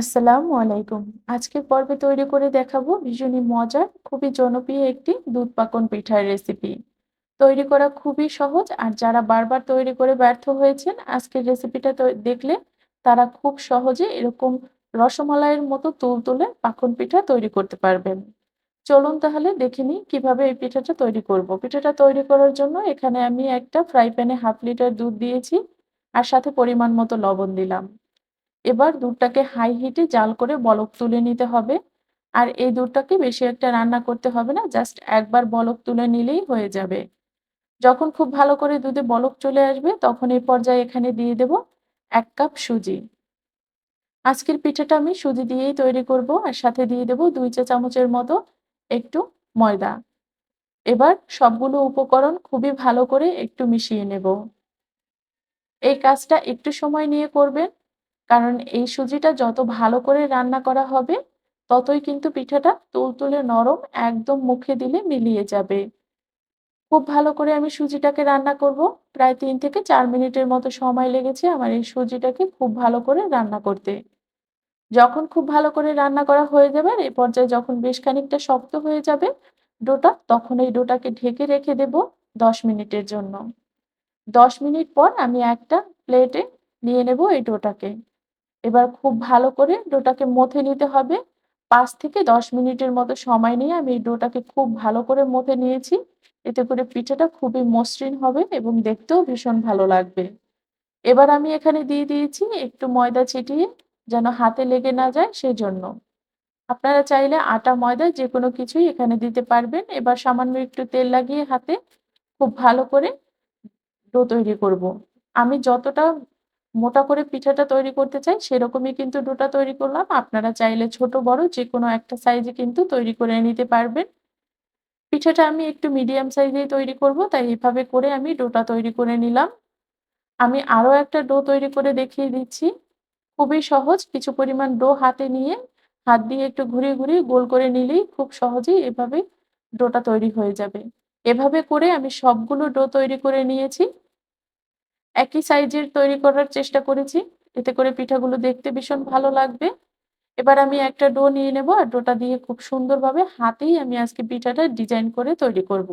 আসসালামু আলাইকুম। আজকের পর্বে তৈরি করে দেখাবো ভীষণই মজার, খুবই জনপ্রিয় একটি দুধ পাকন পিঠার রেসিপি। তৈরি করা খুবই সহজ আর যারা বারবার তৈরি করে ব্যর্থ হয়েছেন, আজকের রেসিপিটা দেখলে তারা খুব সহজে এরকম রসমালাইয়ের মতো তুলতুলে পাকন পিঠা তৈরি করতে পারবেন। চলুন তাহলে দেখে নিই কীভাবে এই পিঠাটা তৈরি করব। পিঠাটা তৈরি করার জন্য এখানে আমি একটা ফ্রাই প্যানে হাফ লিটার দুধ দিয়েছি আর সাথে পরিমাণ মতো লবণ দিলাম। এবার দুধটাকে হাই হিটে জাল করে বলক তুলে নিতে হবে। আর এই দুধটাকে বেশি একটা রান্না করতে হবে না। জাস্ট একবার বলক তুলে নিলেই হয়ে যাবে। যখন খুব ভালো করে দুধে বলক চলে আসবে, তখন এই পর্যায়ে এখানে দিয়ে দেব এক কাপ সুজি। আজকের পিঠাটা আমি সুজি দিয়েই তৈরি করব, আর সাথে দিয়ে দেব দুই চা চামচের মতো একটু ময়দা। এবার সবগুলো উপকরণ খুবই ভালো করে একটু মিশিয়ে নেব। এই কাজটা একটু সময় নিয়ে করবেন। কারণ এই সুজিটা যত ভালো করে রান্না করা হবে, ততই কিন্তু পিঠাটা তুলতুলে নরম একদম মুখে দিলে মিলিয়ে যাবে। খুব ভালো করে আমি সুজিটাকে রান্না করব। প্রায় তিন থেকে চার মিনিটের মতো সময় লেগেছে আমার এই সুজিটাকে খুব ভালো করে রান্না করতে। যখন খুব ভালো করে রান্না করা হয়ে যাবে আর এ পর্যায়ে যখন বেশ খানিকটা শক্ত হয়ে যাবে ডোটা, তখন এই ডোটাকে ঢেকে রেখে দেব ১০ মিনিটের জন্য। ১০ মিনিট পর আমি একটা প্লেটে নিয়ে নেব এই ডোটাকে। এবার খুব ভালো করে ডোটাকে মথে নিতে হবে। পাঁচ থেকে ১০ মিনিটের মতো সময় নিয়ে আমি এই ডোটাকে খুব ভালো করে মথে নিয়েছি। এতে করে পিঠাটা খুবই মসৃণ হবে এবং দেখতেও ভীষণ ভালো লাগবে। এবার আমি এখানে দিয়ে দিয়েছি একটু ময়দা ছিটিয়ে যেন হাতে লেগে না যায় সেজন্য। আপনারা চাইলে আটা, ময়দা যে কোনো কিছুই এখানে দিতে পারবেন। এবার সামান্য একটু তেল লাগিয়ে হাতে খুব ভালো করে ডো তৈরি করব। আমি যতটা মোটা করে পিঠাটা তৈরি করতে চাই সেরকমই কিন্তু ডোটা তৈরি করলাম। আপনারা চাইলে ছোট বড় যে কোনো একটা সাইজে কিন্তু তৈরি করে নিতে পারবেন। পিঠাটা আমি একটু মিডিয়াম সাইজেই তৈরি করব তাই এভাবে করে আমি ডোটা তৈরি করে নিলাম। আমি আরও একটা ডো তৈরি করে দেখিয়ে দিচ্ছি। খুবই সহজ কিছু পরিমাণ ডো হাতে নিয়ে হাত দিয়ে একটু ঘুরিয়ে, ঘুরিয়ে গোল করে নিলেই খুব সহজেই এভাবে ডোটা তৈরি হয়ে যাবে। এভাবে করে আমি সবগুলো ডো তৈরি করে নিয়েছি। একই সাইজের তৈরি করার চেষ্টা করেছি। এতে করে পিঠাগুলো দেখতে ভীষণ ভালো লাগবে। এবার আমি একটা ডো নিয়ে নেব আর ডোটা দিয়ে খুব সুন্দরভাবে হাতেই আমি আজকে পিঠাটা ডিজাইন করে তৈরি করব।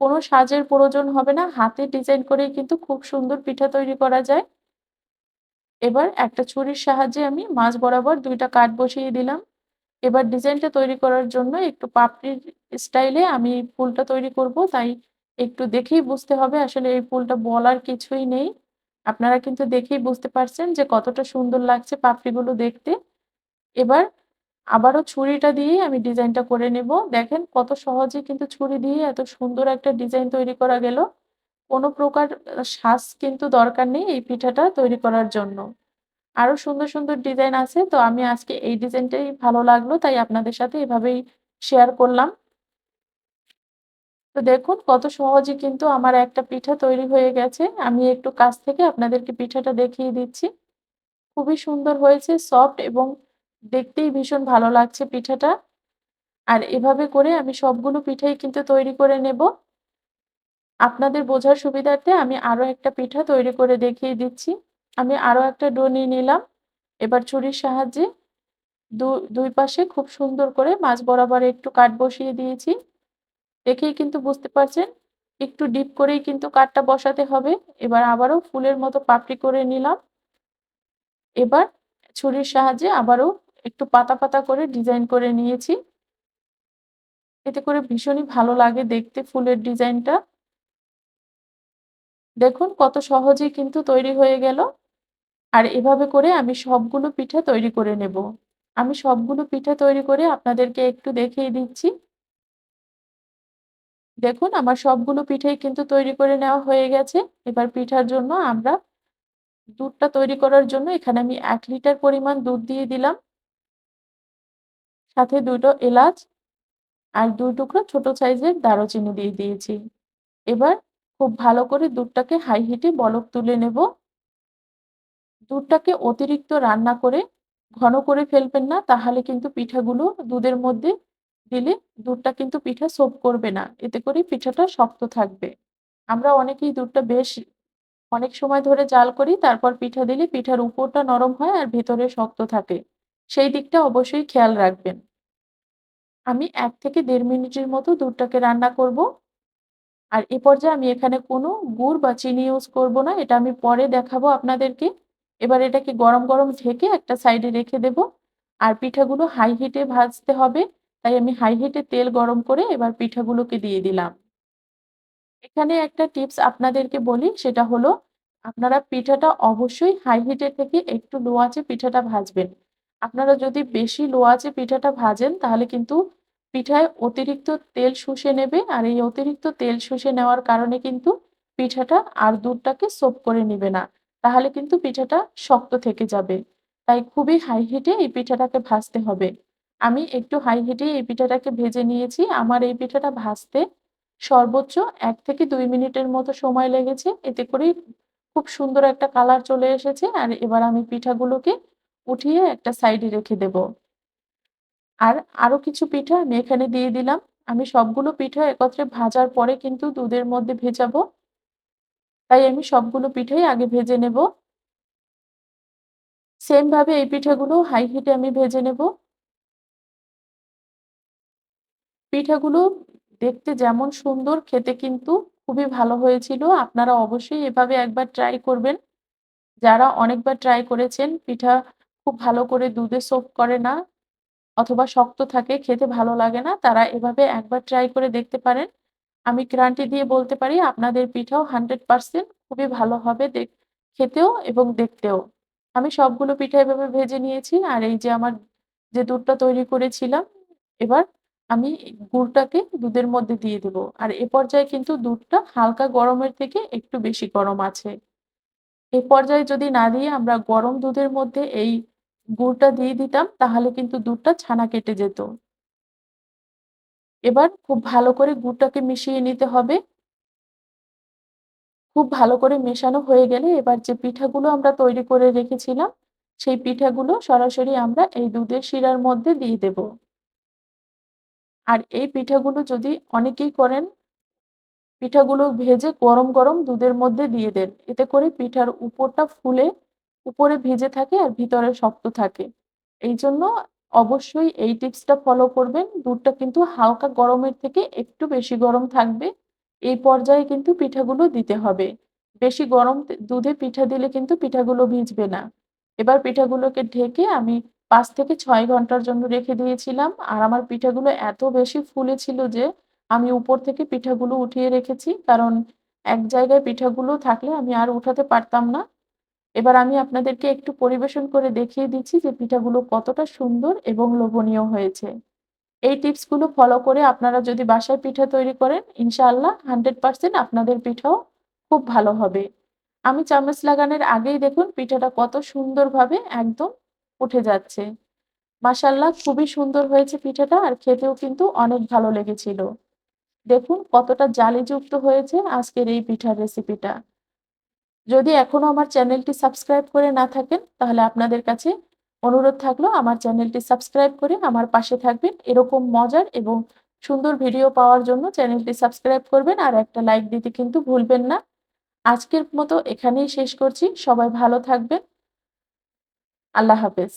কোনো সাজের প্রয়োজন হবে না। হাতে ডিজাইন করেই কিন্তু খুব সুন্দর পিঠা তৈরি করা যায়। এবার একটা ছুরির সাহায্যে আমি মাঝ বরাবর ২ টা কাঠ বসিয়ে দিলাম। এবার ডিজাইনটা তৈরি করার জন্য একটু পাপড়ির স্টাইলে আমি ফুলটা তৈরি করব। তাই একটু দেখেই বুঝতে হবে আসলে এই ফুলটা বলার কিছুই নেই। আপনারা কিন্তু দেখেই বুঝতে পারছেন যে কতটা সুন্দর লাগছে পাপড়িগুলো দেখতে। এবার আবারও ছুরিটা দিয়েই আমি ডিজাইনটা করে নেব। দেখেন কত সহজে কিন্তু ছুরি দিয়ে এত সুন্দর একটা ডিজাইন তৈরি করা গেল। কোনো প্রকার সাজ কিন্তু দরকার নেই এই পিঠাটা তৈরি করার জন্য। আরও সুন্দর, সুন্দর ডিজাইন আছে। তো আমি আজকে এই ডিজাইনটাই ভালো লাগল তাই আপনাদের সাথে এভাবেই শেয়ার করলাম। তো দেখুন, কত সহজে কিন্তু আমার একটা পিঠা তৈরি হয়ে গেছে। আমি একটু কাছ থেকে আপনাদেরকে পিঠাটা দেখিয়ে দিচ্ছি। খুবই সুন্দর হয়েছে সফট এবং দেখতেই ভীষণ ভালো লাগছে পিঠাটা। আর এভাবে করে আমি সবগুলো পিঠাই কিন্তু তৈরি করে নেব। আপনাদের বোঝার সুবিধার্থে আমি আরও একটা পিঠা তৈরি করে দেখিয়ে দিচ্ছি। আমি আরও একটা ডো নিয়ে নিলাম। এবার ছুরির সাহায্যে দু ২ পাশে খুব সুন্দর করে মাঝ বরাবর একটু কাঠ বসিয়ে দিয়েছি। দেখেই কিন্তু বুঝতে পারছেন একটু ডিপ করেই কিন্তু কাঠটা বসাতে হবে। এবার আবারও ফুলের মতো পাপড়ি করে নিলাম। এবার ছুরির সাহায্যে আবারও একটু পাতা, পাতা করে ডিজাইন করে নিয়েছি। এতে করে ভীষণই ভালো লাগে দেখতে ফুলের ডিজাইনটা। দেখুন কত সহজেই কিন্তু তৈরি হয়ে গেল। আর এভাবে করে আমি সবগুলো পিঠা তৈরি করে নেব। আমি সবগুলো পিঠা তৈরি করে আপনাদেরকে একটু দেখিয়ে দিচ্ছি। দেখুন, আমার সবগুলো পিঠাই কিন্তু তৈরি করে নেওয়া হয়ে গেছে। এবার পিঠার জন্য আমরা দুধটা তৈরি করার জন্য এখানে আমি এক লিটার পরিমাণ দুধ দিয়ে দিলাম। সাথে দুটো এলাচ আর ২ টুকরো ছোট সাইজের দারুচিনি দিয়ে দিয়েছি। এবার খুব ভালো করে দুধটাকে হাই হিটে বলক তুলে নেব। দুধটাকে অতিরিক্ত রান্না করে ঘন করে ফেলবেন না, তাহলে কিন্তু পিঠাগুলো দুধের মধ্যে দিলে দুধটা কিন্তু পিঠা সোপ করবে না। এতে করে পিঠাটা শক্ত থাকবে। আমরা অনেকেই দুধটা বেশ অনেক সময় ধরে জাল করি তারপর পিঠা দিলে পিঠার উপরটা নরম হয় আর ভেতরে শক্ত থাকে। সেই দিকটা অবশ্যই খেয়াল রাখবেন। আমি এক থেকে দেড় মিনিটের মতো দুধটাকে রান্না করব। আর এ পর্যায়ে আমি এখানে কোনো গুড় বা চিনি ইউজ করব না। এটা আমি পরে দেখাবো আপনাদেরকে। এবার এটাকে গরম, গরম ঢেকে একটা সাইডে রেখে দেব। আর পিঠাগুলো হাই হিটে ভাজতে হবে। তাই আমি হাই হিটে তেল গরম করে এবার পিঠাগুলোকে দিয়ে দিলাম। এখানে একটা টিপস আপনাদেরকে বলি, সেটা হলো আপনারা পিঠাটা অবশ্যই হাই হিটে থেকে একটু লো আঁচে পিঠাটা ভাজবেন। আপনারা যদি বেশি লো আঁচে পিঠাটা ভাজেন, তাহলে কিন্তু পিঠায় অতিরিক্ত তেল শুষে নেবে আর এই অতিরিক্ত তেল শুষে নেওয়ার কারণে কিন্তু পিঠাটা আর দুধটাকে সোপ করে নিবে না। তাহলে কিন্তু পিঠাটা শক্ত থেকে যাবে। তাই খুবই হাই হিটে এই পিঠাটাকে ভাজতে হবে। আমি একটু হাই হিটে এই পিঠাটাকে ভেজে নিয়েছি। আমার এই পিঠাটা ভাজতে সর্বোচ্চ এক থেকে দুই মিনিটের মতো সময় লেগেছে। এতে করেই খুব সুন্দর একটা কালার চলে এসেছে। আর এবার আমি পিঠাগুলোকে উঠিয়ে একটা সাইডে রেখে দেব। আর আরও কিছু পিঠা আমি এখানে দিয়ে দিলাম। আমি সবগুলো পিঠা একত্রে ভাজার পরে কিন্তু দুধের মধ্যে ভেজাবো। তাই আমি সবগুলো পিঠাই আগে ভেজে নেব। সেম ভাবে এই পিঠাগুলো হাই হিটে আমি ভেজে নেব। পিঠাগুলো দেখতে যেমন সুন্দর, খেতে কিন্তু খুবই ভালো হয়েছিল। আপনারা অবশ্যই এভাবে একবার ট্রাই করবেন। যারা অনেকবার ট্রাই করেছেন, পিঠা খুব ভালো করে দুধে সোক করে না অথবা শক্ত থাকে, খেতে ভালো লাগে না, তারা এভাবে একবার ট্রাই করে দেখতে পারেন। আমি গ্যারান্টি দিয়ে বলতে পারি, আপনাদের পিঠাও 100% খুবই ভালো হবে খেতেও এবং দেখতেও। আমি সবগুলো পিঠা এভাবে ভেজে নিয়েছি, আর এই যে আমার যে দুধটা তৈরি করেছিলাম, এবার আমি গুড়টাকে দুধের মধ্যে দিয়ে দেব। আর এ পর্যায়ে কিন্তু দুধটা হালকা গরমের থেকে একটু বেশি গরম আছে। এ পর্যায়ে যদি না দিয়ে আমরা গরম দুধের মধ্যে এই গুড়টা দিয়ে দিতাম তাহলে কিন্তু দুধটা ছানা কেটে যেত। এবার খুব ভালো করে গুড়টাকে মিশিয়ে নিতে হবে। খুব ভালো করে মেশানো হয়ে গেলে এবার যে পিঠাগুলো আমরা তৈরি করে রেখেছিলাম, সেই পিঠাগুলো সরাসরি আমরা এই দুধের শিরার মধ্যে দিয়ে দেব। আর এই পিঠাগুলো যদি অনেকেই করেন, পিঠাগুলো ভেজে গরম, গরম দুধের মধ্যে দিয়ে দেন। এতে করে পিঠার উপরটা ফুলে উপরে ভিজে থাকে আর ভিতরে শক্ত থাকে। এই জন্য অবশ্যই এই টিপসটা ফলো করবেন। দুধটা কিন্তু হালকা গরমের থেকে একটু বেশি গরম থাকবে। এই পর্যায়ে কিন্তু পিঠাগুলো দিতে হবে। বেশি গরম দুধে পিঠা দিলে কিন্তু পিঠাগুলো ভিজবে না। এবার পিঠাগুলোকে ঢেকে আমি ৫ থেকে ছয় ঘণ্টার জন্য রেখে দিয়েছিলাম। আর আমার পিঠাগুলো এত বেশি ফুলেছিল যে আমি উপর থেকে পিঠাগুলো উঠিয়ে রেখেছি। কারণ এক জায়গায় পিঠাগুলো থাকলে আমি আর উঠাতে পারতাম না। এবার আমি আপনাদেরকে একটু পরিবেশন করে দেখিয়ে দিচ্ছি যে পিঠাগুলো কতটা সুন্দর এবং লোভনীয় হয়েছে। এই টিপসগুলো ফলো করে আপনারা যদি বাসায় পিঠা তৈরি করেন, ইনশাআল্লাহ 100% আপনাদের পিঠাও খুব ভালো হবে। আমি চামচ লাগানোর আগেই দেখুন পিঠাটা কত সুন্দরভাবে একদম উঠে যাচ্ছে। মাশাআল্লাহ, খুবই সুন্দর হয়েছে পিঠাটা আর খেতেও কিন্তু অনেক ভালো লেগেছিল। দেখুন কতটা জালিযুক্ত হয়েছে আজকের এই পিঠার রেসিপিটা। যদি এখনও আমার চ্যানেলটি সাবস্ক্রাইব করে না থাকেন, তাহলে আপনাদের কাছে অনুরোধ থাকল আমার চ্যানেলটি সাবস্ক্রাইব করে আমার পাশে থাকবেন। এরকম মজার এবং সুন্দর ভিডিও পাওয়ার জন্য চ্যানেলটি সাবস্ক্রাইব করবেন আর একটা লাইক দিতে কিন্তু ভুলবেন না। আজকের মতো এখানেই শেষ করছি। সবাই ভালো থাকবেন। আল্লাহ হাফেজ।